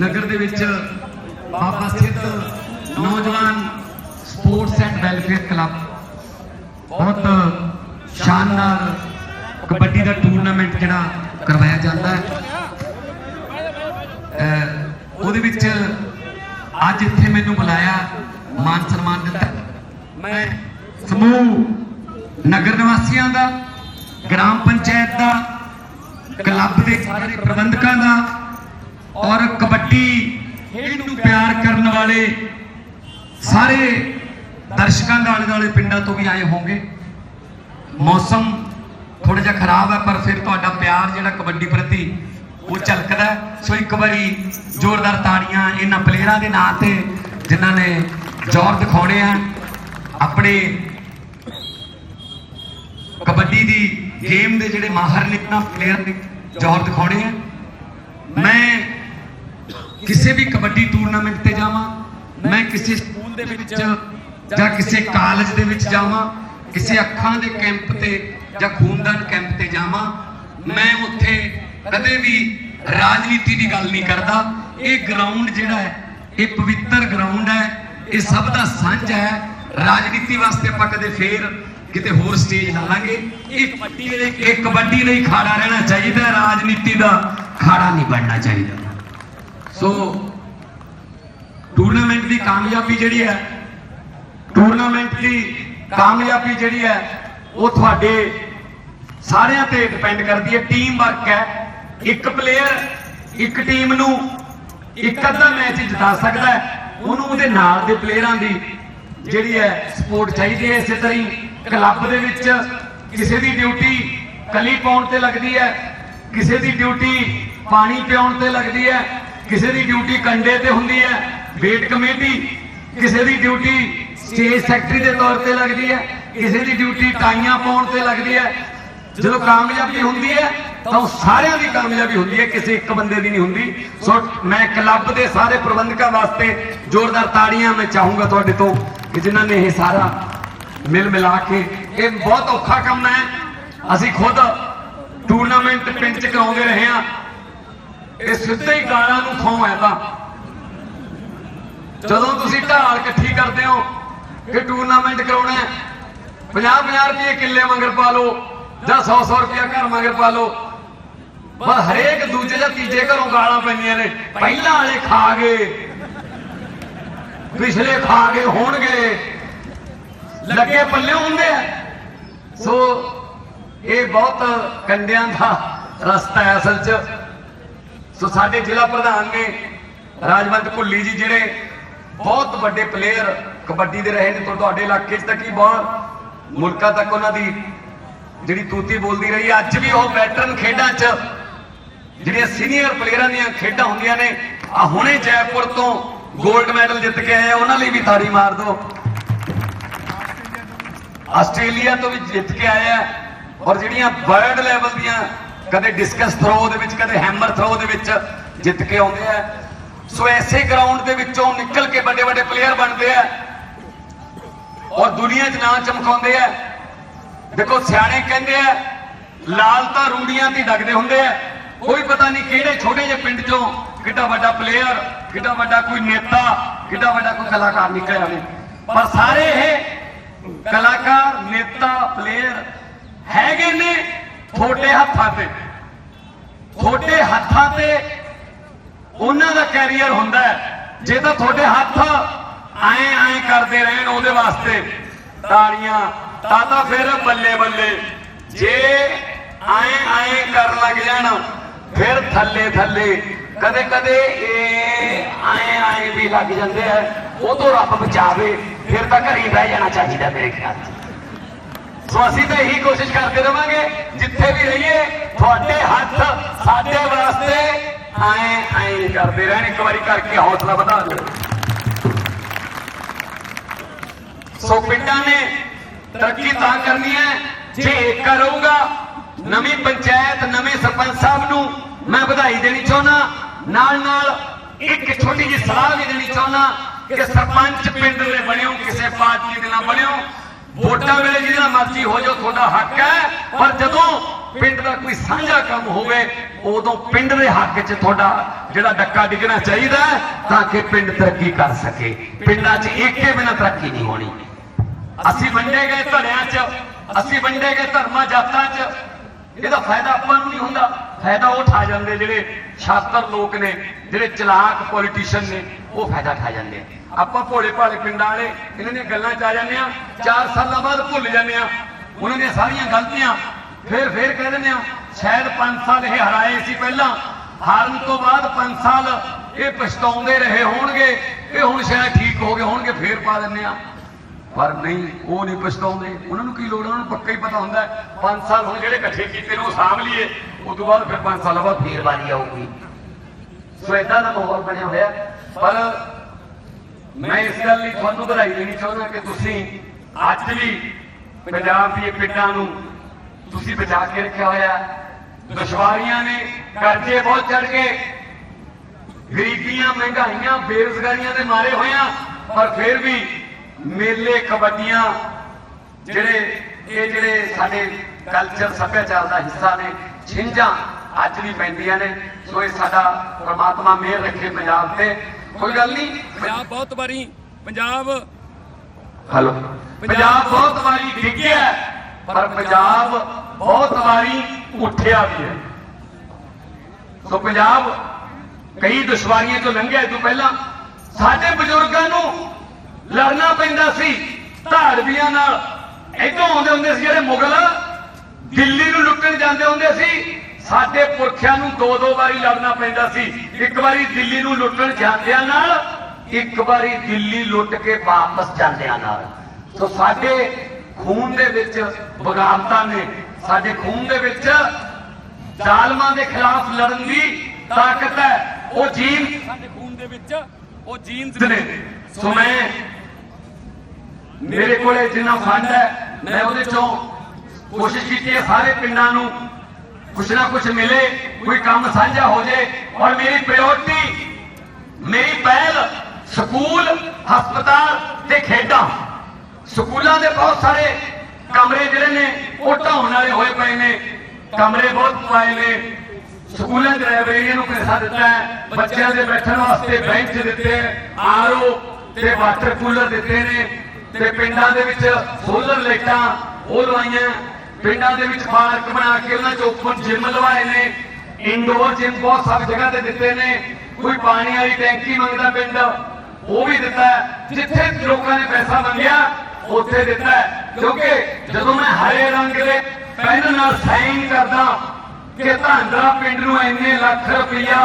ਨਗਰ ਦੇ ਵਿੱਚ ਬਾਬਾ ਸਥਿਤ ਨੌਜਵਾਨ ਸਪੋਰਟਸ ਐਂਡ ਵੈਲਫੇਅਰ ਕਲੱਬ ਬਹੁਤ ਸ਼ਾਨਦਾਰ ਕਬੱਡੀ ਦਾ ਟੂਰਨਾਮੈਂਟ ਜਿਹੜਾ ਕਰਵਾਇਆ ਜਾਂਦਾ ਹੈ। ਉਹਦੇ ਵਿੱਚ ਅੱਜ ਇੱਥੇ ਮੈਨੂੰ ਬੁਲਾਇਆ ਮਾਨ ਸਨਮਾਨ ਦਿੱਤਾ ਮੈਂ ਸਮੂਹ ਨਗਰ ਨਿਵਾਸੀਆਂ ਦਾ, ਗ੍ਰਾਮ ਪੰਚਾਇਤ ਦਾ, ਕਲੱਬ ਦੇ ਸਾਰੇ ਪ੍ਰਬੰਧਕਾਂ ਦਾ ਔਰ ਕਬੱਡੀ ਖੇਡ ਪਿਆਰ ਕਰਨ ਵਾਲੇ ਸਾਰੇ ਦਰਸ਼ਕਾਂ ਦੇ ਆਲੇ ਦੁਆਲੇ ਪਿੰਡਾਂ ਤੋਂ ਵੀ ਆਏ ਹੋਣਗੇ। ਮੌਸਮ ਥੋੜਾ ਜਿਹਾ ਖਰਾਬ ਹੈ, ਪਰ ਫਿਰ ਤੁਹਾਡਾ ਪਿਆਰ ਜਿਹੜਾ ਕਬੱਡੀ ਪ੍ਰਤੀ ਉਹ ਝਲਕਦਾ ਸੋ ਇੱਕ ਵਾਰੀ ਜ਼ੋਰਦਾਰ ਤਾੜੀਆਂ ਇਹਨਾਂ ਪਲੇਅਰਾਂ ਦੇ ਨਾਂ ਤੇ ਜਿਨ੍ਹਾਂ ਨੇ ਜ਼ੋਰ ਦਿਖਾਉਣੇ ਆ। ਆਪਣੇ ਕਬੱਡੀ ਦੀ ਗੇਮ ਦੇ ਜਿਹੜੇ ਮਾਹਰ ਨੇ ਇਹਨਾਂ ਪਲੇਅਰ ਨੇ ਜ਼ੋਰ ਦਿਖਾਉਣੇ ਆ। ਮੈਂ ਕਿਸੇ ਵੀ ਕਬੱਡੀ ਟੂਰਨਾਮੈਂਟ ਤੇ ਜਾਵਾਂ ਮੈਂ ਕਿਸੇ ਸਕੂਲ ਦੇ ਵਿੱਚ ਜਾਂ ਕਿਸੇ ਕਾਲਜ ਦੇ ਵਿੱਚ ਜਾਵਾਂ ਕਿਸੇ ਅੱਖਾਂ ਦੇ ਕੈਂਪ ਤੇ ਜਾਂ ਖੂਨਦਾਨ ਕੈਂਪ ਤੇ ਜਾਵਾਂ ਮੈਂ ਉੱਥੇ ਕਦੇ ਵੀ ਰਾਜਨੀਤੀ ਦੀ ਗੱਲ ਨਹੀਂ ਕਰਦਾ। ਇਹ ਗਰਾਊਂਡ ਜਿਹੜਾ ਹੈ ਇਹ ਪਵਿੱਤਰ ਗਰਾਊਂਡ ਹੈ ਇਹ ਸਭ ਦਾ ਸਾਂਝ ਹੈ। ਰਾਜਨੀਤੀ ਵਾਸਤੇ ਆਪਾਂ ਕਦੇ ਫੇਰ ਕਿਤੇ ਹੋਰ ਸਟੇਜ ਲਾ ਲਾਂਗੇ। ਇਹ ਕਬੱਡੀ ਲਈ ਇਹ ਕਬੱਡੀ ਲਈ ਖਾੜਾ ਰਹਿਣਾ ਚਾਹੀਦਾ ਰਾਜਨੀਤੀ ਦਾ ਖਾੜਾ ਨਹੀਂ ਬਣਨਾ ਚਾਹੀਦਾ। ਸੋ ਟੂਰਨਾਮੈਂਟ ਦੀ ਕਾਮਯਾਬੀ ਜਿਹੜੀ ਹੈ ਟੂਰਨਾਮੈਂਟ ਦੀ ਕਾਮਯਾਬੀ ਜਿਹੜੀ ਹੈ, ਉਹ ਤੁਹਾਡੇ ਸਾਰਿਆਂ ਤੇ ਡਿਪੈਂਡ ਕਰਦੀ ਹੈ। ਟੀਮ ਵਰਕ ਹੈ। ਇੱਕ ਪਲੇਅਰ ਇੱਕ ਟੀਮ ਨੂੰ ਇੱਕ ਅੱਧਾ ਮੈਚ ਜਿਤਾ ਸਕਦਾ ਹੈ। ਉਹਨੂੰ ਉਹਦੇ ਨਾਲ ਦੇ ਪਲੇਅਰਾਂ ਦੀ ਜਿਹੜੀ ਹੈ ਸਪੋਰਟ ਚਾਹੀਦੀ ਹੈ। ਇਸੇ ਤਰ੍ਹਾਂ ਹੀ ਕਲੱਬ ਦੇ ਵਿੱਚ ਕਿਸੇ ਦੀ ਡਿਊਟੀ ਕਲੀ ਪਾਉਣ ਤੇ ਲੱਗਦੀ ਹੈ, ਕਿਸੇ ਦੀ ਡਿਊਟੀ ਪਾਣੀ ਪਿਆਉਣ ਤੇ ਲੱਗਦੀ ਹੈ। ਕਿਸੇ ਦੀ ਡਿਊਟੀ ਕੰਡੇ ਤੇ ਹੁੰਦੀ ਹੈ ਵੇਟ ਕਮੇਟੀ ਕਿਸੇ ਦੀ ਡਿਊਟੀ ਸਟੇਜ ਸੈਕਟਰੀ ਦੇ ਤੌਰ ਤੇ ਲੱਗਦੀ ਹੈ, ਕਿਸੇ ਦੀ ਡਿਊਟੀ ਟਾਈਆਂ ਪਾਉਣ ਤੇ ਲੱਗਦੀ ਹੈ। ਜਦੋਂ ਕਾਮਯਾਬੀ ਹੁੰਦੀ ਹੈ, ਤਾਂ ਸਾਰਿਆਂ ਦੀ ਕਾਮਯਾਬੀ ਹੁੰਦੀ ਹੈ, ਕਿਸੇ ਇੱਕ ਬੰਦੇ ਦੀ ਨਹੀਂ ਹੁੰਦੀ। ਸੋ ਮੈਂ ਕਲੱਬ ਦੇ ਸਾਰੇ ਪ੍ਰਬੰਧਕਾਂ ਵਾਸਤੇ ਜ਼ੋਰਦਾਰ ਤਾੜੀਆਂ ਮੈਂ ਚਾਹੂੰਗਾ ਤੁਹਾਡੇ ਤੋਂ ਕਿ ਜਿਨ੍ਹਾਂ ਨੇ ਇਹ ਸਾਰਾ ਮਿਲ ਮਿਲਾ ਕੇ, ਇਹ ਬਹੁਤ ਔਖਾ ਕੰਮ ਹੈ। ਅਸੀਂ ਖੁਦ ਟੂਰਨਾਮੈਂਟ ਪਿੰਡ ਚ ਕਰਾਉਂਦੇ ਰਹੇ ਹਾਂ। ਇਹ ਸਿੱਧੇ ਹੀ ਗਾਲਾਂ ਨੂੰ ਖੋਂ ਹੈ ਜਦੋਂ ਤੁਸੀਂ ਢਾਲ ਇਕੱਠੀ ਕਰਦੇ ਹੋ ਕਿ ਟੂਰਨਾਮੈਂਟ ਕਰਾਉਣਾ ਹੈ 50 50 ਰੁਪਏ ਕਿੱਲੇ ਮੰਗਰ ਪਾ ਲਓ ਜਾਂ 100 100 ਰੁਪਏ ਘਰ ਮੰਗਰ ਪਾ ਲਓ, ਬਸ ਹਰੇਕ ਦੂਜੇ ਜਾਂ ਤੀਜੇ ਘਰੋਂ ਗਾਲਾਂ ਪੈਂਦੀਆਂ ਨੇ। ਪਹਿਲਾਂ ਵਾਲੇ ਖਾ ਗਏ, ਪਿਛਲੇ ਖਾ ਗਏ, ਹੋਣਗੇ। ਲੱਗੇ ਪੱਲੇ ਹੁੰਦੇ ਆ। ਸੋ ਇਹ ਬਹੁਤ ਕੰਡਿਆਂ ਦਾ ਰਸਤਾ ਹੈ ਅਸਲ 'ਚ। ਸੋ ਸਾਡੇ ਜ਼ਿਲ੍ਹਾ ਪ੍ਰਧਾਨ ਨੇ ਰਾਜਵੰਤ ਭੁੱਲੀ ਜੀ ਜਿਹੜੇ ਬਹੁਤ ਵੱਡੇ ਪਲੇਅਰ ਕਬੱਡੀ ਦੇ ਰਹੇ ਨੇ ਤੁਹਾਡੇ ਇਲਾਕੇ 'ਚ ਤਾਂ ਕੀ ਬਹੁਤ ਮੁਲਕਾਂ ਤੱਕ ਉਹਨਾਂ ਦੀ ਜਿਹੜੀ ਤੂਤੀ ਬੋਲਦੀ ਰਹੀ ਹੈ। ਅੱਜ ਵੀ ਉਹ ਵੈਟਰਨ ਖੇਡਾਂ 'ਚ ਜਿਹੜੀਆਂ ਸੀਨੀਅਰ ਪਲੇਅਰਾਂ ਦੀਆਂ ਖੇਡਾਂ ਹੁੰਦੀਆਂ ਨੇ ਆ ਹੁਣੇ ਜੈਪੁਰ ਤੋਂ 골ਡ ਮੈਡਲ ਜਿੱਤ ਕੇ ਆਏ ਉਹਨਾਂ ਲਈ ਵੀ ਤਾੜੀ ਮਾਰ ਦਿਓ ਆਸਟ੍ਰੇਲੀਆ ਤੋਂ ਵੀ ਜਿੱਤ ਕੇ ਆਏ ਆ, ਔਰ ਜਿਹੜੀਆਂ ਵਰਲਡ ਲੈਵਲ ਦੀਆਂ ਕਦੇ ਡਿਸਕਸ ਥਰੋ ਦੇ ਵਿੱਚ, ਕਦੇ ਹੈਮਰ ਥਰੋ ਦੇ ਵਿੱਚ ਜਿੱਤ ਕੇ ਆਉਂਦੇ ਆ। ਸੋ ਐਸੇ ਗਰਾਊਂਡ ਦੇ ਵਿੱਚੋਂ ਨਿਕਲ ਕੇ ਵੱਡੇ ਵੱਡੇ ਪਲੇਅਰ ਬਣਦੇ ਆ। ਔਰ ਦੁਨੀਆ 'ਚ ਨਾਂ ਚਮਕਾਉਂਦੇ ਆ। ਦੇਖੋ, ਸਿਆਣੇ ਕਹਿੰਦੇ ਆ, ਲਾਲ ਤਾਂ ਰੂੜੀਆਂ ਤੇ ਡਗਦੇ ਹੁੰਦੇ ਆ। ਕੋਈ ਪਤਾ ਨਹੀਂ ਕਿਹੜੇ ਛੋਟੇ ਜਿਹੇ ਪਿੰਡ 'ਚੋਂ ਕਿੱਡਾ ਵੱਡਾ ਪਲੇਅਰ ਕਿੱਡਾ ਵੱਡਾ ਕੋਈ ਨੇਤਾ, ਕਿੱਡਾ ਵੱਡਾ ਕੋਈ ਕਲਾਕਾਰ ਨਿਕਲ ਆਵੇ ਪਰ ਸਾਰੇ ਇਹ ਕਲਾਕਾਰ, ਨੇਤਾ ਪਲੇਅਰ ਹੈਗੇ ਨੇ। ਤੁਹਾਡੇ ਹੱਥਾਂ ਤੇ। ਤੁਹਾਡੇ ਹੱਥਾਂ ਤੇ ਉਹਨਾਂ ਦਾ ਕੈਰੀਅਰ ਹੁੰਦਾ ਜੇ ਤਾਂ ਤੁਹਾਡੇ ਹੱਥ ਐਂ ਐਂ ਕਰਦੇ ਰਹਿਣ ਉਹਦੇ ਵਾਸਤੇ, ਤਾੜੀਆਂ, ਤਾਂ ਤਾਂ ਫਿਰ ਬੱਲੇ ਬੱਲੇ। ਜੇ ਆਏ ਆਏ ਕਰਨ ਲੱਗ ਜਾਣ, ਫਿਰ ਥੱਲੇ ਥੱਲੇ ਕਦੇ ਕਦੇ ਇਹ ਆਏ ਆਏ ਵੀ ਲੱਗ ਜਾਂਦੇ ਆ। ਉਹ ਤੋਂ ਰੱਬ ਬਚਾਵੇ, ਫਿਰ ਤਾਂ ਘਰੀ ਬਹਿ ਜਾਣਾ ਚਾਹੀਦਾ ਮੇਰੇ ਖਿਆਲ 'ਚ। ਸੋ ਅਸੀਂ ਤਾਂ ਇਹੀ ਕੋਸ਼ਿਸ਼ ਕਰਦੇ ਰਵਾਂਗੇ, ਜਿੱਥੇ ਵੀ ਰਹੀਏ, ਤੁਹਾਡੇ ਹੱਥ ਸਾਡੇ ਵਾਸਤੇ ਐਂ ਐਂ ਕਰਦੇ ਰਹਿਣ, ਇੱਕ ਵਾਰੀ ਕਰਕੇ ਹੌਸਲਾ ਵਧਾ ਦਿਓ। ਸੋ ਪਿੰਡਾਂ ਨੇ ਤਰੱਕੀ ਤਾਂ ਕਰਨੀ ਹੈ, ਜੇ ਇੱਕ ਕਰੂਗਾ ਨਵੀਂ ਪੰਚਾਇਤ, ਨਵੇਂ ਸਰਪੰਚ ਸਾਹਿਬ ਨੂੰ ਮੈਂ ਵਧਾਈ ਦੇਣੀ ਚਾਹੁੰਦਾ ਨਾਲ ਨਾਲ ਇੱਕ ਛੋਟੀ ਜਿਹੀ ਸਲਾਹ ਵੀ ਦੇਣੀ ਚਾਹੁੰਦਾ ਕਿ ਸਰਪੰਚ ਪਿੰਡ ਦੇ ਬਣਿਓ ਕਿਸੇ ਪਾਰਟੀ ਦੇ ਨਾਲ ਬਣਿਓ। ਵੋਟਾਂ ਵੇਲੇ ਜਿਹਦੇ ਮਰਜ਼ੀ ਹੋ ਜਾਓ, ਤੁਹਾਡਾ ਹੱਕ ਹੈ। ਪਰ ਜਦੋਂ ਪਿੰਡ ਦਾ ਕੋਈ ਸਾਂਝਾ ਕੰਮ ਹੋਵੇ, ਉਦੋਂ ਪਿੰਡ ਦੇ ਹੱਕ 'ਚ ਤੁਹਾਡਾ ਜਿਹੜਾ ਡੱਕਾ ਡਿੱਗਣਾ ਚਾਹੀਦਾ ਤਾਂ ਕਿ ਪਿੰਡ ਤਰੱਕੀ ਕਰ ਸਕੇ। ਪਿੰਡਾਂ 'ਚ ਏਕੇ ਬਿਨਾਂ ਤਰੱਕੀ ਨਹੀਂ ਹੋਣੀ। ਅਸੀਂ ਵੰਡੇ ਗਏ ਧੜਿਆਂ 'ਚ, ਅਸੀਂ ਵੰਡੇ ਗਏ ਧਰਮਾਂ ਜਾਤਾਂ 'ਚ। ਇਹਦਾ ਫਾਇਦਾ ਆਪਾਂ ਨੂੰ ਨਹੀਂ ਹੁੰਦਾ। ਫਾਇਦਾ ਉਹ ਠਾ ਜਾਂਦੇ ਜਿਹੜੇ ਛਾਤਰ ਲੋਕ ਨੇ, ਜਿਹੜੇ ਚਲਾਕ ਪੋਲੀਟੀਸ਼ੀਅਨ ਨੇ, ਉਹ ਫਾਇਦਾ ਠਾ ਜਾਂਦੇ ਆਪਾਂ ਭੋਲੇ ਭਾਲੇ ਪਿੰਡਾਂ ਵਾਲੇ, ਇਹਨਾਂ ਦੀਆਂ ਗੱਲਾਂ 'ਚ ਆ ਜਾਂਦੇ ਆ 4 ਸਾਲਾਂ ਬਾਅਦ ਭੁੱਲ ਜਾਂਦੇ ਆ ਉਹਨਾਂ ਦੀਆਂ ਸਾਰੀਆਂ ਗਲਤੀਆਂ ਫੇਰ ਫੇਰ ਕਹਿ ਦਿੰਦੇ ਆ ਸ਼ਾਇਦ 5 ਸਾਲ ਇਹ ਹਰਾਏ ਸੀ ਪਹਿਲਾਂ, ਹਾਰਨ ਤੋਂ ਬਾਅਦ 5 ਸਾਲ ਇਹ ਪਛਤਾਉਂਦੇ ਰਹੇ ਹੋਣਗੇ ਇਹ ਹੁਣ ਸ਼ਾਇਦ ਠੀਕ ਹੋ ਗਏ ਹੋਣਗੇ, ਫੇਰ ਪਾ ਦਿੰਦੇ ਆ ਪਰ ਨਹੀਂ, ਉਹ ਨਹੀਂ ਪਛਤਾਉਂਦੇ। ਉਹਨਾਂ ਨੂੰ ਕੀ ਲੋੜ ਉਹਨਾਂ ਨੂੰ ਪੱਕਾ ਹੀ ਪਤਾ ਹੁੰਦਾ 5 ਸਾਲ ਹੁਣ ਜਿਹੜੇ ਇਕੱਠੇ ਕੀਤੇ ਨੇ, ਉਹ ਸਾਂਭ ਲਈਏ। ਉਸ ਤੋਂ ਬਾਅਦ ਫਿਰ 5 ਸਾਲਾਂ ਬਾਅਦ ਫੇਰ ਵਾਰੀ ਆਊਗੀ। ਸੋ ਇਦਾਂ ਦਾ ਮਾਹੌਲ ਬਣਿਆ ਹੋਇਆ ਪਰ ਮੈਂ ਇਸ ਗੱਲ ਲਈ ਤੁਹਾਨੂੰ ਵਧਾਈ ਦੇਣੀ ਚਾਹੁੰਦਾ ਕਿ ਤੁਸੀਂ ਅੱਜ ਵੀ ਪੰਜਾਬ ਦੀ ਪਿੰਡਾਂ ਨੂੰ ਤੁਸੀਂ ਬਚਾ ਕੇ ਰੱਖਿਆ ਹੋਇਆ। ਦੁਸ਼ਵਾਰੀਆਂ ਨੇ ਕਰਜ਼ੇ ਬਹੁਤ ਚੜ ਗਏ ਗਰੀਬੀਆਂ, ਮਹਿੰਗਾਈਆਂ, ਬੇਰੁਜ਼ਗਾਰੀਆਂ ਦੇ ਮਾਰੇ ਹੋਇਆ, ਪਰ ਫਿਰ ਵੀ ਮੇਲੇ, ਕਬੱਡੀਆਂ ਜਿਹੜੇ ਇਹ ਜਿਹੜੇ ਸਾਡੇ ਕਲਚਰ ਸੱਭਿਆਚਾਰ ਦਾ ਹਿੱਸਾ ਨੇ, ਛਿੰਝਾਂ ਅੱਜ ਵੀ ਪੈਂਦੀਆਂ ਨੇ। ਸੋ ਇਹ ਸਾਡਾ ਪ੍ਰਮਾਤਮਾ ਮਿਹਰ ਰੱਖੇ ਪੰਜਾਬ ਤੇ। ਕੋਈ ਗੱਲ ਨਹੀਂ। ਪੰਜਾਬ ਬਹੁਤ ਵਾਰੀ ਪੰਜਾਬ ਹਲੋ। ਪੰਜਾਬ ਬਹੁਤ ਵਾਰੀ ਡਿੱਗਿਆ ਪਰ ਪੰਜਾਬ ਬਹੁਤ ਵਾਰੀ ਉੱਠਿਆ ਵੀ ਹੈ। ਸੋ ਪੰਜਾਬ ਕਈ ਦੁਸ਼ਵਾਰੀਆਂ ਤੋਂ ਲੰਘਿਆ ਤੋਂ ਪਹਿਲਾਂ। ਸਾਡੇ ਬਜ਼ੁਰਗਾਂ ਨੂੰ ਲੜਨਾ ਪੈਂਦਾ ਸੀ ਧਾੜਵੀਆਂ ਨਾਲ। ਇਦੋਂ ਆਉਂਦੇ ਹੁੰਦੇ ਸੀ ਜਿਹੜੇ ਮੁਗਲ ਦਿੱਲੀ ਨੂੰ ਲੁੱਟਣ ਜਾਂਦੇ ਹੁੰਦੇ ਸੀ। ਸਾਡੇ ਪੁਰਖਿਆਂ ਨੂੰ ਦੋ ਦੋ ਵਾਰੀ ਲੜਨਾ ਪੈਂਦਾ ਸੀ। ਇੱਕ ਵਾਰੀ ਦਿੱਲੀ ਨੂੰ ਲੁੱਟਣ ਜਾਂਦਿਆਂ ਨਾਲ ਇੱਕ ਵਾਰੀ ਦਿੱਲੀ ਲੁੱਟ ਕੇ ਵਾਪਸ ਜਾਂਦਿਆਂ ਨਾਲ। ਸੋ ਸਾਡੇ ਖੂਨ ਦੇ ਵਿੱਚ ਬਗਾਵਤਾਂ ਨੇ ਸਾਡੇ ਖੂਨ ਦੇ ਵਿੱਚ ਜ਼ਾਲਮਾਂ ਦੇ ਖਿਲਾਫ ਲੜਨ ਦੀ ਤਾਕਤ ਹੈ। ਉਹ ਜੀਨ ਸਾਡੇ ਖੂਨ ਦੇ ਵਿੱਚ ਉਹ ਜੀਨਸ ਨੇ। ਸੋ ਮੈਂ ਮੇਰੇ ਕੋਲੇ ਜਿੰਨਾ ਫੰਡ ਹੈ ਮੈਂ ਉਹਦੇ ਚੋਂ ਕੋਸ਼ਿਸ਼ ਕੀਤੀ ਹੈ ਸਾਰੇ ਪਿੰਡਾਂ ਨੂੰ ਕੁਛ ਨਾ ਕੁਛ ਮਿਲੇ, ਕੋਈ ਕੰਮ ਸਾਂਝਾ ਹੋ ਜੇ। ਔਰ ਮੇਰੀ ਪ੍ਰਾਇੋਰਟੀ, ਮੇਰੀ ਪਹਿਲ ਸਕੂਲ, ਹਸਪਤਾਲ ਤੇ ਖੇਡਾਂ। ਸਕੂਲਾਂ ਦੇ ਬਹੁਤ ਸਾਰੇ ਕਮਰੇ ਜਿਹੜੇ ਨੇ, ਉਹ ਢਾਉਣ ਵਾਲੇ ਹੋਏ ਪਏ ਨੇ। ਕਮਰੇ ਬਹੁਤ ਪਵਾਏ ਨੇ। ਸਕੂਲਾਂ ਦੇ ਲਾਇਬ੍ਰੇਰੀਆਂ ਨੂੰ ਪੈਸਾ ਦਿੱਤਾ ਹੈ। ਬੱਚਿਆਂ ਦੇ ਬੈਠਣ ਵਾਸਤੇ ਬੈਂਚ ਦਿੱਤੇ ਆਰਓ ਤੇ ਵਾਟਰ ਕੂਲਰ ਦਿੱਤੇ ਨੇ। ਤੇ ਪਿੰਡਾਂ ਦੇ ਵਿੱਚ ਸੋਲਰ ਲਾਈਟਾਂ ਉਹ ਲਵਾਈਆਂ। ਪਿੰਡਾਂ ਦੇ ਵਿੱਚ ਪਾਰਕ ਬਣਾ ਕੇ ਉਹਨਾਂ 'ਚ ਓਪਨ ਜਿਮ ਲਵਾਏ ਨੇ। ਇੰਡੋਰ ਜਿਮ ਬਹੁਤ ਸਭ ਜਗ੍ਹਾ ਤੇ ਦਿੱਤੇ ਨੇ। ਕੋਈ ਪਾਣੀ ਵਾਲੀ ਟੈਂਕੀ ਮੰਗਦਾ ਪਿੰਡ, ਉਹ ਵੀ ਦਿੱਤਾ ਜਿੱਥੇ ਲੋਕਾਂ ਨੇ ਪੈਸਾ ਮੰਗਿਆ, ਉੱਥੇ ਦਿੱਤਾ ਕਿਉਂਕਿ ਜਦੋਂ ਮੈਂ ਹਰੇ ਰੰਗ ਦੇ ਪੈਨ ਨਾਲ ਸਾਈਨ ਕਰਦਾ ਕਿ ਧਾਂਦਰਾ ਪਿੰਡ ਨੂੰ ਇੰਨੇ ਲੱਖ ਰੁਪਈਆ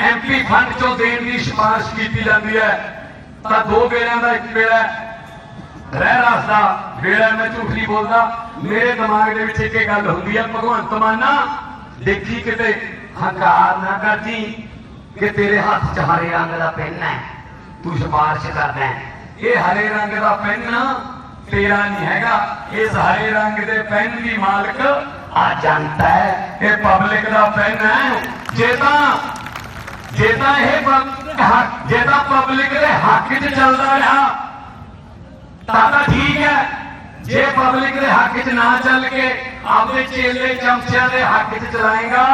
ਐਮਪੀ ਫੰਡ ਚੋਂ ਦੇਣ ਦੀ ਸਿਫਾਰਿਸ਼ ਕੀਤੀ ਜਾਂਦੀ ਹੈ, ਤਾਂ ਦੋ ਵੇਲਿਆਂ ਦਾ ਇੱਕ ਵੇਲਾ ਰਹਿ ਰਸਦਾ ਵੇਲਾ ਮੈਂ ਝੂਠ ਨਹੀਂ ਬੋਲਦਾ। ਮੇਰੇ ਦਿਮਾਗ ਦੇ ਵਿੱਚ ਇੱਕ ਹੀ ਗੱਲ ਹੁੰਦੀ ਹੈ ਭਗਵੰਤ ਮਾਨਾ ਦੇਖੀ ਕਿਤੇ ਹੰਕਾਰ ਨਾ ਕਰਦੀ, ਕਿ ਤੇਰੇ ਹੱਥ 'ਚ ਹਰੇ ਰੰਗ ਦਾ ਪੈਨ ਹੈ, ਤੂੰ ਸਿਫਾਰਿਸ਼ ਕਰਦਾ ਇਹ ਹਰੇ ਰੰਗ ਦਾ ਪੈਨ ਤੇਰਾ ਨਹੀਂ ਹੈਗਾ। ਇਸ ਹਰੇ ਰੰਗ ਦੇ ਪੈਨ ਦੀ ਮਾਲਕ ਆ ਜਨਤਾ ਹੈ। ਇਹ ਪਬਲਿਕ ਦਾ ਪੈਨ ਹੈ। ਜੇ ਤਾਂ ਜੇ ਤਾਂ ਇਹ ਜੇ ਤਾਂ ਪਬਲਿਕ ਦੇ ਹੱਕ 'ਚ ਚੱਲਦਾ ਰਿਹਾ ਤਾਂ ਤਾਂ ਠੀਕ ਹੈ। ਜੇ ਪਬਲਿਕ ਦੇ ਹੱਕ 'ਚ ਨਾ ਚੱਲ ਕੇ ਆਪਦੇ ਚੇਲੇ ਚਮਚਿਆਂ ਦੇ ਹੱਕ 'ਚ ਚਲਾਏਗਾ,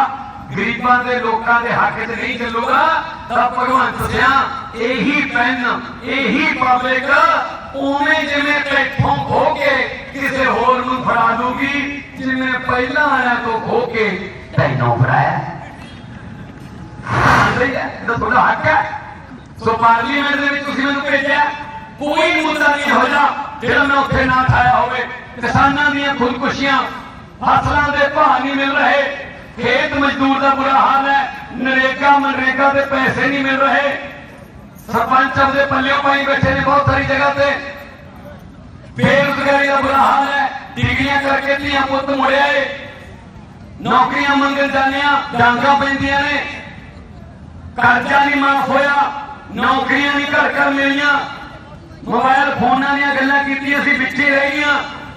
ਗਰੀਬਾਂ ਦੇ ਲੋਕਾਂ ਦੇ ਹੱਕ 'ਚ ਨਹੀਂ ਚੱਲੂਗਾ, ਤਾਂ ਭਗਵੰਤ ਸਿਆ ਇਹੀ ਪੈਨ ਇਹੀ ਪਬਲਿਕ ਉਵੇਂ ਜਿਵੇਂ ਪਲੇਟਫਾਰਮ ਖੋ ਕੇ ਕਿਸੇ ਹੋਰ ਨੂੰ ਫੜਾ ਦੂਗੀ, ਜਿਵੇਂ ਪਹਿਲਾਂ ਆਇਆ ਤੋਂ ਖੋ ਕੇ ਤੈਨੂੰ ਫੜਾਇਆ। ਸਹੀ ਹੈ, ਇਹ ਤੁਹਾਡਾ ਹੱਕ ਹੈ। ਸੋ ਪਾਰਲੀਮੈਂਟ ਦੇ ਵਿੱਚ ਤੁਸੀਂ ਮੈਨੂੰ ਭੇਜਿਆ। ਕੋਈ ਮੁੱਦਾ ਨਹੀਂ ਹੋਇਆ ਜਿਹੜਾ ਮੈਂ ਉੱਥੇ ਨਾ ਉਠਾਇਆ ਹੋਵੇ। ਕਿਸਾਨਾਂ ਦੀਆਂ ਖੁਦਕੁਸ਼ੀਆਂ, ਫਸਲਾਂ ਦੇ ਭਾਅ ਨਹੀਂ ਮਿਲ ਰਹੇ। ਖੇਤ ਮਜ਼ਦੂਰ ਦਾ ਬੁਰਾ ਹਾਲ ਹੈ। ਨਰੇਗਾ, ਮਨਰੇਗਾ ਦੇ ਪੈਸੇ ਨਹੀਂ ਮਿਲ ਰਹੇ। ਸਰਪੰਚ ਆਪਦੇ ਪੱਲਿਓਂ ਪਾਈ ਬੈਠੇ ਨੇ ਬਹੁਤ ਸਾਰੀ ਜਗ੍ਹਾ ਤੇ। ਬੇਰੁਜ਼ਗਾਰੀ ਦਾ ਬੁਰਾ ਹਾਲ ਹੈ। ਡਿਗਰੀਆਂ ਕਰਕੇ ਧੀਆਂ ਪੁੱਤ ਮੁੜਿਆ ਏ। ਨੌਕਰੀਆਂ ਮੰਗਣ ਜਾਂਦੇ ਆ ਡਾਂਗਾ ਪੈਂਦੀਆਂ ਨੇ। ਕਰਜ਼ਾ ਨਹੀਂ ਮਾਫ ਹੋਇਆ। ਨੌਕਰੀਆਂ ਨਹੀਂ ਘਰ ਘਰ ਮਿਲੀਆਂ। ਮੋਬਾਈਲ ਫੋਨਾਂ ਦੀਆਂ ਗੱਲਾਂ ਕੀਤੀਆਂ ਸੀ ਵਿੱਚੇ ਰਹਿ ਗਈਆਂ।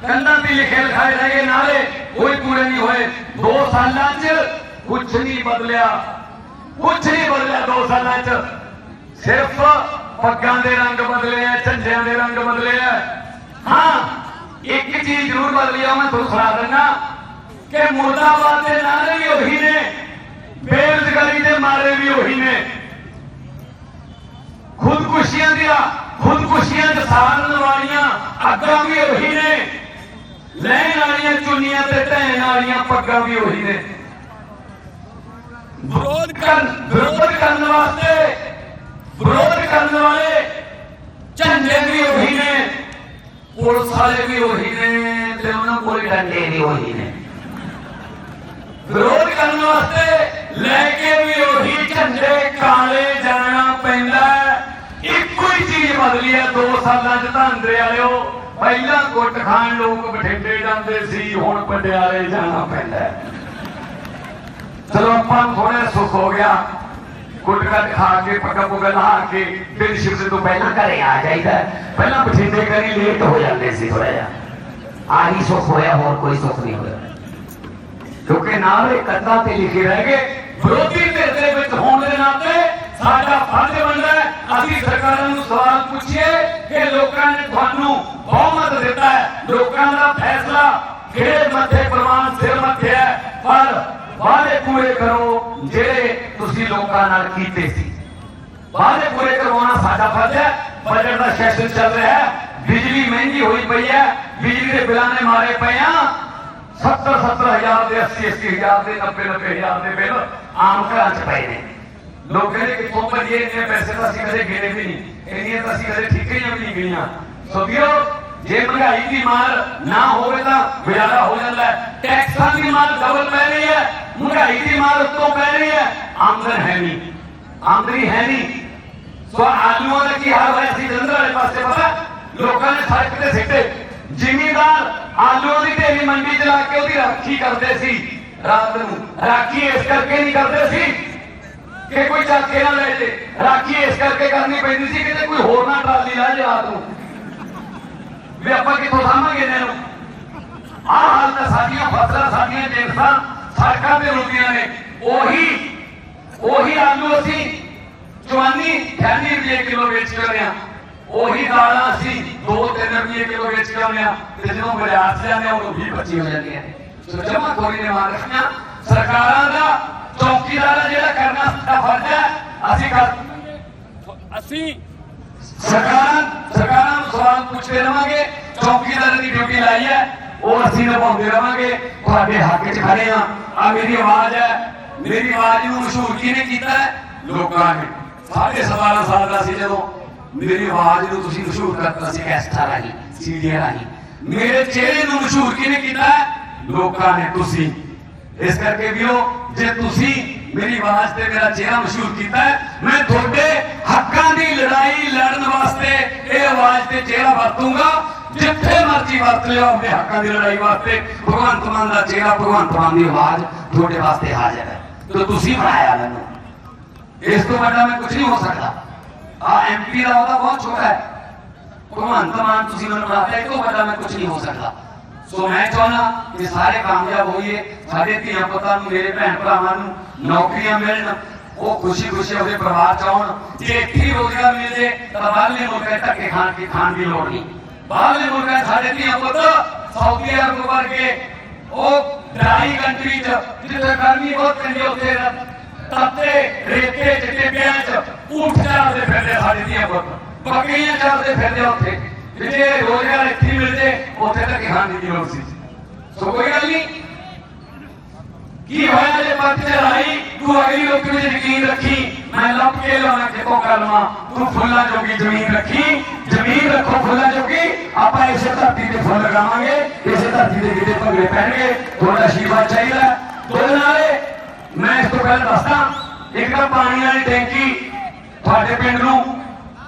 ਕੰਧਾਂ ਤੇ ਲਿਖੇ ਲਿਖਾਏ ਰਹਿ ਗਏ ਨਾਲੇ, ਕੋਈ ਪੂਰੇ ਨਹੀਂ ਹੋਏ। 2 ਸਾਲਾਂ 'ਚ ਕੁਝ ਨਹੀਂ ਬਦਲਿਆ। ਕੁਝ ਨਹੀਂ ਬਦਲਿਆ 2 ਸਾਲਾਂ 'ਚ। ਸਿਰਫ ਪੱਗਾਂ ਦੇ ਰੰਗ ਬਦਲੇ ਆ, ਝੰਡਿਆਂ ਦੇ ਰੰਗ ਬਦਲੇ ਆ। ਹਾਂ, ਇੱਕ ਚੀਜ਼ ਜ਼ਰੂਰ ਬਦਲੀ ਆ, ਮੈਂ ਤੁਹਾਨੂੰ ਸੁਣਾ ਦਿੰਦਾ। ਕਿ ਮੁਰਦਾਬਾਦ ਦੇ ਨਾਰੇ ਵੀ ਉਹੀ ਨੇ, ਬੇਰੁਜ਼ਗਾਰੀ ਦੇ ਮਾਰੇ ਵੀ ਉਹੀ ਨੇ। ਖੁਦਕੁਸ਼ੀਆਂ ਦੀਆਂ ਖੁਦਕੁਸ਼ੀਆਂ ਚ ਸਾੜਨ ਵਾਲੀਆਂ ਅੱਗਾਂ ਵੀ ਉਹੀ ਨੇ। ਲੈਣ ਵਾਲੀਆਂ ਚੁੰਨੀਆਂ ਤੇ ਢਹਿਣ ਵਾਲੀਆਂ ਪੱਗਾਂ ਵੀ ਉਹੀ ਨੇ। ਵਿਰੋਧ ਕਰਨ ਵਿਰੋਧ ਕਰਨ ਵਾਸਤੇ, ਵਿਰੋਧ ਕਰਨ ਵਾਲੇ ਝੰਡੇ ਵੀ ਉਹੀ ਨੇ, ਪੁਲਿਸ ਵਾਲੇ ਵੀ ਉਹੀ ਨੇ ਤੇ ਉਹਨਾਂ ਕੋਲ ਡੰਡੇ ਵੀ ਉਹੀ ਨੇ। ਵਿਰੋਧ ਕਰਨ ਵਾਸਤੇ ਲੈ ਕੇ ਵੀ ਉਹੀ ਝੰਡੇ ਕਾਲੇ ਜਾਣਾ ਪੈਂਦਾ। ਬਦਲੀ ਹੈ 2 ਸਾਲਾਂ ਚ ਤਾਂ ਵਾਲਿਓ ਪਹਿਲਾਂ ਗੁੱਟ ਖਾਣ ਲੋਕ ਬਠਿੰਡੇ ਜਾਂਦੇ ਸੀ, ਹੁਣ ਪਟਿਆਲੇ ਜਾਣਾ ਪੈਂਦਾ ਚਲੋ ਆਪਾਂ ਥੋੜਾ ਸੁੱਖ ਹੋ ਗਿਆ। ਗੁਟਕਾ ਖਾ ਕੇ, ਪੱਕਾ ਪੁੱਗਾ ਲਾ ਕੇ, ਫਿਰ ਸ਼ਿਫਟ ਤੋਂ ਪਹਿਲਾਂ ਘਰੇ ਆ ਜਾਈਦਾ ਪਹਿਲਾਂ ਬਠਿੰਡੇ ਕਰੀ ਲੇਟ ਹੋ ਜਾਂਦੇ ਸੀ ਥੋੜਾ ਜਿਹਾ। ਆਹੀ ਸੁੱਖ ਹੋਇਆ, ਹੋਰ ਕੋਈ ਸੁੱਖ ਨਹੀਂ ਹੋਇਆ। ਕਿਉਂਕਿ ਨਾਲੇ ਕੰਧਾਂ ਤੇ ਲਿਖੇ ਰਹਿ ਗਏ, ਵਿਰੋਧੀ ਧਿਰ ਦੇ ਵਿੱਚ ਹੋਣ ਦੇ ਨਾਤੇ ਸਾਡਾ ਫਰਜ਼ ਬਣਦਾ ਅਸੀਂ ਸਰਕਾਰਾਂ ਨੂੰ ਸਵਾਲ ਪੁੱਛੀਏ ਕਿ ਲੋਕਾਂ ਨੇ ਤੁਹਾਨੂੰ ਬਹੁਮਤ ਦਿੱਤਾ ਹੈ। ਲੋਕਾਂ ਦਾ ਫੈਸਲਾ ਕਿਹੜੇ ਮੱਥੇ ਪ੍ਰਮਾਣ ਸਿਰ ਮੱਥੇ ਹੈ, ਪਰ ਵਾਅਦੇ ਪੂਰੇ ਕਰੋ ਜਿਹੜੇ ਤੁਸੀਂ ਲੋਕਾਂ ਨਾਲ ਕੀਤੇ ਸੀ। ਵਾਅਦੇ ਪੂਰੇ ਕਰਵਾਉਣਾ ਸਾਡਾ ਫਰਜ਼ ਹੈ। ਬਜਟ ਦਾ ਸੈਸ਼ਨ ਚੱਲ ਰਿਹਾ ਹੈ। ਬਿਜਲੀ ਮਹਿੰਗੀ ਹੋਈ ਪਈ ਹੈ। ਬਿਜਲੀ ਦੇ ਬਿੱਲਾਂ ਨੇ ਮਾਰੇ ਪਏ ਆ। 70 70000 ਦੇ 80 80000 ਦੇ 90 90000 ਦੇ ਬਿੱਲ ਆਮ ਘਰਾਂ 'ਚ ਪਏ ਨੇ। ਲੋਕ ਕਹਿੰਦੇ ਕਿ ਤੋਂ ਭਰੀਏ? ਇੰਨੇ ਪੈਸੇ ਤਾਂ ਅਸੀਂ ਕਦੇ ਗਿਣੇ ਵੀ ਨਹੀਂ। ਇੰਨੀਆਂ ਤਾਂ ਅਸੀਂ ਕਦੇ ਠੀਕਰੀਆਂ ਵੀ ਨਹੀਂ ਗਈਆਂ। ਸੋ ਵੀਰੋ, ਜੇ ਮਹਿੰਗਾਈ ਦੀ ਮਾਰ ਨਾ ਹੋਵੇ ਤਾਂ ਗੁਜ਼ਾਰਾ ਹੋ ਜਾਂਦਾ ਹੈ। ਟੈਕਸਾਂ ਦੀ ਮਾਰ ਡਬਲ ਪੈ ਰਹੀ ਹੈ। ਮਹਿੰਗਾਈ ਦੀ ਮਾਰ ਉੱਤੋਂ ਪੈ ਰਹੀ ਹੈ। ਆਮਦਨ ਹੈ ਨਹੀਂ। ਆਮਦਨੀ ਹੈ ਨਹੀਂ। ਸੋ ਆਲੂਆਂ ਦਾ ਕੀ ਹਾਲ ਹੋਇਆ ਸੀ? ਜਲੰਧਰ ਵਾਲੇ ਪਾਸੇ ਪਤਾ ਲੋਕਾਂ ਨੇ ਸੜਕ ਤੇ ਸਿੱਟੇ। ਜ਼ਿਮੀਂਦਾਰ ਆਲੂਆਂ ਦੀ ਢੇਰੀ ਮੰਡੀ ਚ ਲਾ ਕੇ ਉਹਦੀ ਰਾਖੀ ਕਰਦੇ ਸੀ। ਰਾਤ ਨੂੰ ਰਾਖੀ ਇਸ ਕਰਕੇ ਨਹੀਂ ਕਰਦੇ ਸੀ ਕਿ ਕੋਈ ਚੱਕ ਕੇ ਨਾ ਲੈ ਜੇ। ਰਾਖੀ ਇਸ ਕਰਕੇ ਕਰਨੀ ਪੈਂਦੀ ਸੀ ਕਿਤੇ ਕੋਈ ਹੋਰ ਨਾ ਟਰਾਲੀ ਲਾ ਜੇ ਰਾਤ ਨੂੰ। ਵੀ ਆਪਾਂ ਕਿੱਥੋਂ ਸਾਂਭਾਂਗੇ ਇਹਨਾਂ ਨੂੰ? ਆਹ ਹਾਲ ਸਾਡੀਆਂ, ਫਸਲਾਂ ਸਾਡੀਆਂ ਜਿੰਸਾਂ ਸੜਕਾਂ ਤੇ ਰੁਕੀਆਂ ਨੇ। ਉਹੀ ਉਹੀ ਆਲੂ ਅਸੀਂ ਜਵਾਨੀ 98 ਰੁਪਏ ਕਿਲੋ ਵੇਚ ਕੇ ਆਉਂਦੇ ਹਾਂ ਉਹੀ ਦਾਲਾਂ ਅਸੀਂ 2-3 ਰੁਪਏ ਕਿਲੋ ਵੇਚ ਕੇ ਆਉਂਦੇ ਹਾਂ ਤੇ ਜਦੋਂ ਬਾਜ਼ਾਰ 'ਚ ਜਾਂਦੇ ਹਾਂ ਉਦੋਂ 20 25 ਹੋ ਜਾਂਦੀਆਂ ਨੇ। ਸੋ ਜਮਾ ਖੋਰੀ ਨੇ ਮਾਰ ਰੱਖਿਆ। ਸਰਕਾਰਾਂ ਦਾ ਚੌਕੀਦਾਰ ਦਾ ਜਿਹੜਾ ਕਰਨਾ ਸਾਡਾ ਫਰਜ਼ ਹੈ ਅਸੀਂ ਕਰ ਅਸੀਂ ਸਰਕਾਰਾਂ ਸਰਕਾਰਾਂ ਨੂੰ ਸਵਾਲ ਪੁੱਛਦੇ ਰਵਾਂਗੇ ਚੌਕੀਦਾਰ ਦੀ ਡਿਊਟੀ ਲਾਈ ਹੈ ਉਹ ਅਸੀਂ ਨਿਭਾਉਂਦੇ ਰਵਾਂਗੇ ਤੁਹਾਡੇ ਹੱਕ 'ਚ ਖੜੇ ਆ ਆ ਮੇਰੀ ਆਵਾਜ਼ ਹੈ ਮੇਰੀ ਆਵਾਜ਼ ਨੂੰ ਮਸ਼ਹੂਰ ਕਿਹਨੇ ਕੀਤਾ ਹੈ ਲੋਕਾਂ ਨੇ ਸਾਢੇ 17 ਸਾਲ ਦਾ ਸੀ ਜਦੋਂ ਮੇਰੀ ਆਵਾਜ਼ ਨੂੰ ਤੁਸੀਂ ਮਸ਼ਹੂਰ ਕਰਤਾ ਸੀ ਕੈਸਟਾ ਰਾਹੀਂ ਸੀਡੀ ਰਾਹੀਂ ਮੇਰੇ ਚਿਹਰੇ ਨੂੰ ਮਸ਼ਹੂਰ ਕਿਹਨੇ ਕੀਤਾ ਹੈ ਲੋਕਾਂ ਨੇ ਤੁਸੀਂ ਇਸ ਕਰਕੇ ਵੀਰੋ, ਜੇ ਤੁਸੀਂ ਮੇਰੀ ਆਵਾਜ਼ ਤੇ ਮੇਰਾ ਚਿਹਰਾ ਮਸ਼ਹੂਰ ਕੀਤਾ ਮੈਂ ਤੁਹਾਡੇ ਹੱਕਾਂ ਦੀ ਲੜਾਈ ਲੜਨ ਵਾਸਤੇ ਇਹ ਆਵਾਜ਼ ਤੇ ਚਿਹਰਾ ਵਰਤੂੰਗਾ। ਜਿੱਥੇ ਮਰਜ਼ੀ ਵਰਤ ਲਿਓ ਆਪਣੇ ਹੱਕਾਂ ਦੀ ਲੜਾਈ ਵਾਸਤੇ। ਭਗਵੰਤ ਮਾਨ ਦਾ ਚਿਹਰਾ, ਭਗਵੰਤ ਮਾਨ ਦੀ ਆਵਾਜ਼ ਤੁਹਾਡੇ ਵਾਸਤੇ ਹਾਜ਼ਰ ਹੈ। ਤੇ ਤੁਸੀਂ ਬਣਾਇਆ ਮੈਨੂੰ। ਇਸ ਤੋਂ ਵੱਡਾ ਮੈਂ ਕੁਝ ਨਹੀਂ ਹੋ ਸਕਦਾ। ਆ ਐਮਪੀ ਦਾ ਉਹਦਾ ਬਹੁਤ ਛੋਟਾ ਹੈ। ਭਗਵੰਤ ਮਾਨ, ਤੁਸੀਂ ਮੈਨੂੰ ਬਣਾਤਾ ਇਹ ਤੋਂ ਵੱਡਾ ਮੈਂ ਕੁਝ ਨਹੀਂ ਹੋ ਸਕਦਾ। ਸੋ ਮੈਂ ਚਾਹੁੰਦਾ ਕਿ ਸਾਰੇ ਕਾਮਯਾਬ ਹੋਈਏ, ਸਾਡੇ ਧੀਆਂ ਪੁੱਤਾਂ ਨੂੰ, ਮੇਰੇ ਭੈਣ ਭਰਾਵਾਂ ਨੂੰ ਨੌਕਰੀਆਂ ਮਿਲਣ, ਉਹ ਖੁਸ਼ੀ ਖੁਸ਼ੀ ਆਪਣੇ ਪਰਿਵਾਰ ਚ ਜੇ ਇੱਥੇ ਰੋਜ਼ਗਾਰ ਮਿਲ ਜੇ, ਤਾਂ ਬਾਹਰਲੇ ਮੁਲਕਾਂ ਧੱਕੇ ਖਾਣ ਦੀ ਖਾਣ ਦੀ ਲੋੜ ਨਹੀਂ। ਬਾਹਰਲੇ ਮੁਲਕਾਂ ਸਾਡੇ ਧੀਆਂ ਪੁੱਤ ਸਾਊਦੀ ਅਰਬ ਵਰਗੇ, ਉਹ ਡਰਾਈ ਕੰਟਰੀ 'ਚ, ਜਿੱਥੇ ਗਰਮੀ ਬਹੁਤ ਪੈਂਦੀ ਉੱਥੇ ਤੱਤੇ, ਰੇਤੇ, ਚਿੱਟੇ ਪਿਆਂ 'ਚ, ਊਠ ਚਾਰਦੇ ਫਿਰਦੇ ਸਾਡੇ ਧੀਆਂ ਪੁੱਤ। ਬੱਕਰੀਆਂ ਚਾਰਦੇ ਫਿਰਦੇ ਉੱਥੇ। ਵੀ ਰੋਜ਼ਗਾਰ ਇੱਥੇ ਹੀ ਮਿਲ ਜੇ ਉੱਥੇ ਤੱਕ ਖਾਣ ਦੀ ਲੋੜ ਸੀ ਸੋ ਕੋਈ ਗੱਲ ਨਹੀਂ ਕੀ ਹੋਇਆ ਜੇ ਪੱਤ ਤੇ ਰਾਈ ਤੂੰ ਅਗਲੀ ਲੋਕ ਵਿੱਚ ਯਕੀਨ ਰੱਖੀ ਮੈਂ ਲੱਭ ਕੇ ਲਾਉਣਾ ਕਿਤੋਂ ਕਲਮਾ ਤੂੰ ਫੁੱਲਾਂ ਜੋਗੀ ਜ਼ਮੀਨ ਰੱਖੀ ਜ਼ਮੀਨ ਰੱਖੋ ਫੁੱਲਾਂ ਜੋਗੀ ਆਪਾਂ ਇਸੇ ਧਰਤੀ ਤੇ ਫੁੱਲ ਲਗਾਵਾਂਗੇ ਇਸੇ ਧਰਤੀ ਦੇ ਕਿਤੇ ਭੰਗੜੇ ਪੈਣਗੇ ਤੁਹਾਡਾ ਆਸ਼ੀਰਵਾਦ ਚਾਹੀਦਾ ਦੋ ਨਾਲੇ ਮੈਂ ਇਸ ਤੋਂ ਪਹਿਲਾਂ ਦੱਸਦਾ ਇੱਕ ਤਾਂ ਪਾਣੀ ਵਾਲੀ ਟੈਂਕੀ ਤੁਹਾਡੇ ਪਿੰਡ ਨੂੰ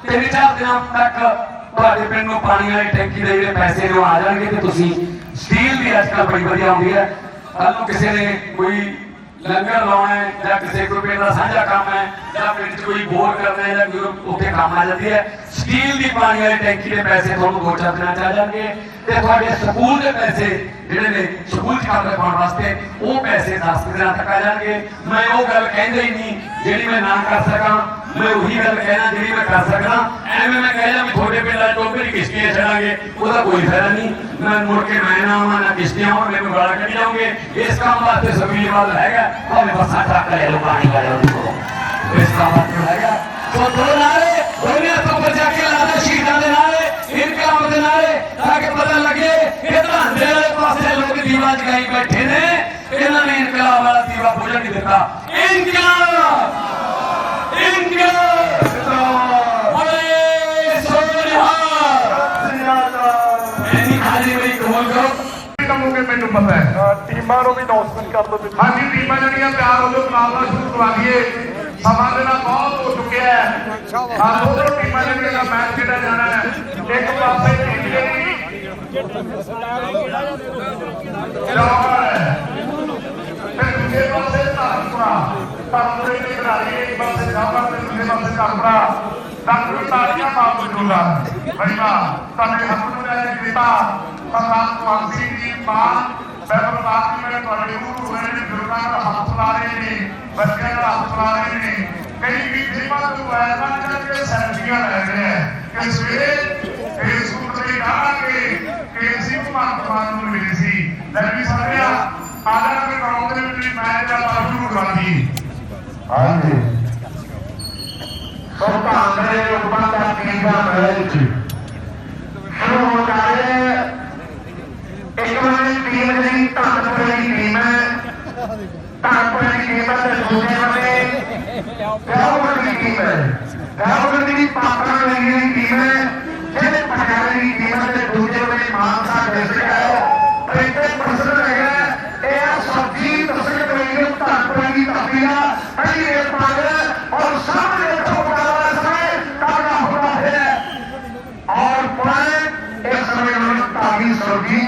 ਤਿੰਨ ਚਾਰ ਦਿਨਾਂ ਤੱਕ ਤੁਹਾਡੇ ਪਿੰਡ ਨੂੰ ਪਾਣੀ ਵਾਲੀ ਟੈਂਕੀ ਦੇ ਜਿਹੜੇ ਪੈਸੇ ਨੇ ਉਹ ਆ ਜਾਣਗੇ ਤੇ ਤੁਸੀਂ ਸਟੀਲ ਦੀ ਅੱਜ ਕੱਲ੍ਹ ਬੜੀ ਵਧੀਆ ਆਉਂਦੀ ਹੈ। ਕੱਲ ਨੂੰ ਕਿਸੇ ਨੇ ਕੋਈ ਲੰਗਰ ਲਾਉਣਾ ਹੈ ਜਾਂ ਕਿਸੇ ਕੋਈ ਪਿੰਡ ਦਾ ਸਾਂਝਾ ਕੰਮ ਹੈ ਜਾਂ ਪਿੰਡ 'ਚ ਕੋਈ ਬੋਰ ਕਰਨਾ ਹੈ ਜਾਂ ਕੋਈ ਉੱਥੇ ਕੰਮ ਆ ਜਾਂਦੀ ਹੈ ਸਟੀਲ ਦੀ ਪਾਣੀ ਵਾਲੀ ਟੈਂਕੀ ਦੇ ਪੈਸੇ ਤੁਹਾਨੂੰ ਦੋ ਚਾਰ ਦਿਨਾਂ 'ਚ ਆ ਜਾਣਗੇ ਤੇ ਤੁਹਾਡੇ ਸਕੂਲ ਦੇ ਪੈਸੇ ਜਿਹੜੇ ਨੇ ਸਕੂਲ 'ਚ ਕੰਮ ਰਖਾਉਣ ਵਾਸਤੇ ਉਹ ਪੈਸੇ 10 ਦਿਨਾਂ ਤੱਕ ਆ ਜਾਣਗੇ। ਮੈਂ ਉਹ ਗੱਲ ਕਹਿੰਦਾ ਹੀ ਨਹੀਂ, ਜਿਹੜੀ ਮੈਂ ਨਾ ਕਰ ਸਕਾਂ ਮੈਂ ਉਹੀ ਗੱਲ ਕਹਿਣਾ ਜਿਹੜੀ ਮੈਂ ਕਰ ਸਕਦਾ, ਐਵੇਂ ਮੈਂ ਕਹਿ ਜਾ ਮੈਂ ਤੁਹਾਡੇ ਪਿੰਡਾਂ ਟੋਪੇ ਦੀ ਕਿਸ਼ਤੀਆਂ ਛੜਾਂਗੇ ਉਹਦਾ ਕੋਈ ਫਾਇਦਾ ਨਹੀਂ। ਮੈਂ ਮੁੜ ਕੇ ਮੈਂ ਨਾ ਆਵਾਂ, ਨਾ ਕਿਸ਼ਤੀਆਂ ਹੋਣ ਮੈਨੂੰ ਗਾਲਾਂ ਕੱਢੀ ਜਾਓਗੇ। ਇਸ ਕੰਮ ਵਾਸਤੇ ਸਬੀਲਵਾਲ ਹੈਗਾ, ਭਾਵੇਂ ਬੱਸਾਂ ਟਰੱਕ ਲੈ ਲਓ, ਪਾਣੀ ਵਾਲੇ ਉਹਦੇ ਇਸ ਕੰਮ ਵਾਸਤੇ ਹੈਗਾ। ਸੋ ਦੋ ਨਾਰੇ ਦੁਨੀਆ ਤੋਂ ਉੱਪਰ ਕੇ ਲਾਦਾ ਸ਼ਹੀਦਾਂ ਦੇ ਨਾਰੇ ਇਨਕਲਾਬ ਦੇ ਨਾਰੇ ਤਾਂ ਕਿ ਪਤਾ ਲੱਗੇ ਕਿ ਧਾਂਦੇ ਵਾਲੇ ਪਾਸੇ ਲੋਕ ਦੀਵਾ ਜਗਾਈ ਬੈਠੇ ਨੇ। ਇਹਨਾਂ ਨੇ ਇਨਕਲਾਬ ਵਾਲਾ ਦੀਵਾ ਬੁਝਣ ਨਹੀਂ ਦਿੱਤਾ। ਇਨਕਲਾਬ ਟੀਮਾਂ ਨੂੰ ਵੀ ਅਨਾਉਂਸਮੈਂਟ ਕਰ ਦਿਓ ਹਾਂਜੀ ਟੀਮਾਂ ਜਿਹੜੀਆਂ ਤਿਆਰ ਹੋ ਜਾਓ ਮੁਕਾਬਲਾ ਸ਼ੁਰੂ ਕਰਵਾ ਦਈਏ ਸਮਾਂ ਦੇ ਨਾਲ ਬਹੁਤ ਹੋ ਚੁੱਕਿਆ ਹੈ ਆ ਦੋਨੋਂ ਟੀਮਾਂ ਦੇ ਜਿਹੜਾ ਮੈਚ ਖੇਡਿਆ ਜਾਣਾ ਹੈ ਇੱਕ ਪਾਸੇ ਟੀਮ ਜਿਹੜੀ ਜਵਾਹਰ ਹੈ ਤੇ ਦੂਜੇ ਪਾਸੇ ਧਰਮਪੁਰਾ ਧਰਮਪੁਰੇ ਦੀ ਖਿਡਾਰੀ ਇੱਕ ਪਾਸੇ ਜਵਾਹਰ ਤੇ ਦੂਜੇ ਪਾਸੇ ਧਰਮਪੁਰਾ ਡਾਕਟਰ ਤਾਰੀਆ ਬਾਬੂ ਜੁਲਾ ਬਈਵਾ ਤੁਹਾਡੇ ਹੱਥ ਨੂੰ ਲੈ ਕੇ ਦਿੱਤਾ ਪ੍ਰਧਾਨ ਕੁਲਵੰਤ ਸਿੰਘ ਜੀ ਮਾਨ ਬੈਬਰ ਬਾਕੀ ਮੇਰੇ ਤੁਹਾਡੇ ਮੂੰਹ ਹੋਏ ਨੇ ਬਜ਼ੁਰਗਾਂ ਦਾ ਹੱਥ ਲਾ ਰਹੇ ਨੇ ਬੱਚਿਆਂ ਦਾ ਹੱਥ ਲਾ ਰਹੇ ਨੇ ਕਈ ਵੀ ਜਿਮਾ ਤੋਂ ਐਸਾ ਕਰਕੇ ਸੈਲਫੀਆਂ ਲੈ ਰਹੇ ਹੈ ਕਿ ਸਵੇਰੇ ਫੇਸਬੁੱਕ ਤੇ ਡਾਲਾਂਗੇ ਕਿ ਅਸੀਂ ਭਗਵੰਤ ਮਾਨ ਨੂੰ ਮਿਲੇ ਸੀ ਲੈ ਵੀ ਸਾਰਿਆ ਆਜਾ ਕੇ ਗਰਾਊਂਡ ਦੇ ਵਿੱਚ ਵੀ ਮੈਚ ਦਾ ਬਾਜੂ ਕਰਾਂਗੀ ਹਾਂਜੀ ਸਭ ਕਾਂਗਰੇ ਲੋਕਾਂ ਦਾ ਟੀਮ ਦਾ ਮੈਚ ਸ਼ੁਰੂ ਹੋ ਜਾਏ ਇੱਕ ਵਾਰੀ ਟੀਮ ਜਿਹੜੀ ਧੰਨਪੁਰ ਦੀ ਟੀਮ ਹੈ ਧੰਨਪੁਰ ਦੀ ਟੀਮ ਤੇ ਦੂਜੇ ਬੰਨੇ ਦਾਉਗੜ ਦੀ ਟੀਮ ਹੈ। ਦਾਉਗੜ ਦੀ ਪਾਪਾ ਲਈ ਦੀ ਟੀਮ ਹੈ, ਜਿਹੜੇ ਪਟਿਆਲੇ ਦੀ ਟੀਮ ਤੇ ਦੂਜੇ ਬੰਨੇ ਮਾਨਸਾ ਡਿਸਟ੍ਰਿਕਟ ਹੈ ਪ੍ਰਿੰਟਡ ਪਰਸਨ ਹੈਗਾ ਇਹ ਆ ਸਬਜੀ ਤਸਕੇ ਬਣੀ ਧਰਪੁਰ ਦੀ ਧਰਤੀ ਦਾ ਪਹਿਲੀ ਰੇਤ ਪਾਗਲ ਔਰ ਸਾਹਮਣੇ ਦੇਖੋ ਮੁਕਾਬਲਾ ਸਮੇਂ ਤਾਗਾ ਹੋ ਰਿਹਾ ਹੈ। ਔਰ ਪੁਰਾਣੇ ਇਸ ਸਮੇਂ ਨੂੰ ਤਾਗੀ ਸਬਜੀ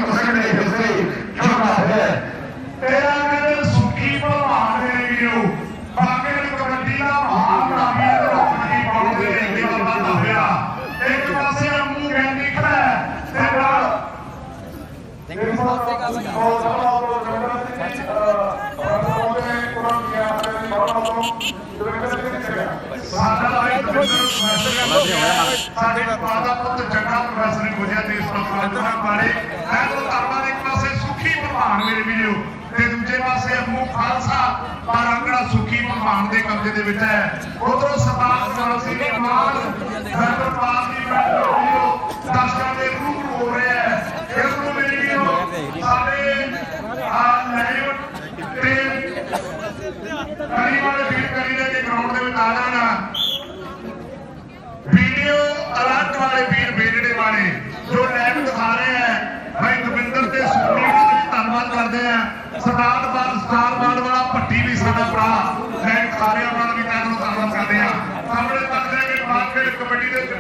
ਸਾਡੇ ਪਾਦਾ ਪੁੱਤ ਚੰਗਾ ਪ੍ਰੋਫੈਸਰ ਗੁਜਿਆ ਤੇ ਇਸ ਪ੍ਰੋਗਰਾਮ ਬਾਰੇ ਮੈਂ ਤਾਂ ਧਰਮਾਂ ਦੇ ਇੱਕ ਪਾਸੇ ਸੁਖੀ ਭਗਵਾਨ ਮੇਰੇ ਵੀਡੀਓ ਤੇ ਦੂਜੇ ਪਾਸੇ ਮੂੰਹ ਖਾਲਸਾ ਪਰ ਅੰਗੜਾ ਸੁਖੀ ਭਗਵਾਨ ਦੇ ਕਬਜ਼ੇ ਦੇ ਵਿੱਚ ਹੈ ਉਧਰੋਂ ਸਰਦਾਰ ਜਵਾਨ ਸਿੰਘ ਦੇ ਮਾਨ ਸੈਂਟਰ ਪਾਸ ਦੀ ਵੀਡੀਓ ਦਰਸ਼ਕਾਂ ਦੇ ਰੂਬਰੂ ਹੋ ਰਿਹਾ ਹੈ ਇਸ ਨੂੰ ਮੇਰੀ ਵੀਡੀਓ ਸਾਡੇ ਆ ਲਾਈਵ ਤੇ ਕਰੀ ਵਾਲੇ ਵੀਰ ਕਰੀ ਦੇ ਗਰਾਊਂਡ ਦੇ ਵਿੱਚ ਆ ਜਾਣਾ ਵੀਡੀਓ ਅਲਰਟ ਵਾਲੇ ਵੀਰ ਬੇੜੜੇ ਵਾਲੇ, ਜੋ ਲਾਈਵ ਦਿਖਾ ਰਹੇ ਹੈ ਭਾਈ ਦਵਿੰਦਰ ਤੇ ਸੋਨੀ ਦਾ ਧੰਨਵਾਦ ਕਰਦੇ ਆ। ਸਰਦਾਰ ਬਾਲ ਸਟਾਰ ਬਾਲ ਵਾਲਾ, ਭੱਟੀ ਵੀ ਸਾਡਾ ਭਰਾ ਲਾਈਵ ਦਿਖਾ ਰਿਹਾ, ਉਹਨਾਂ ਦਾ ਵੀ ਮੈਂ ਤੁਹਾਨੂੰ ਧੰਨਵਾਦ ਕਰਦੇ ਆ। ਸਾਹਮਣੇ ਤੱਕ ਦੇ ਕੇ ਬਾਅਦ ਫਿਰ ਕਬੱਡੀ ਦੇ ਵਿੱਚ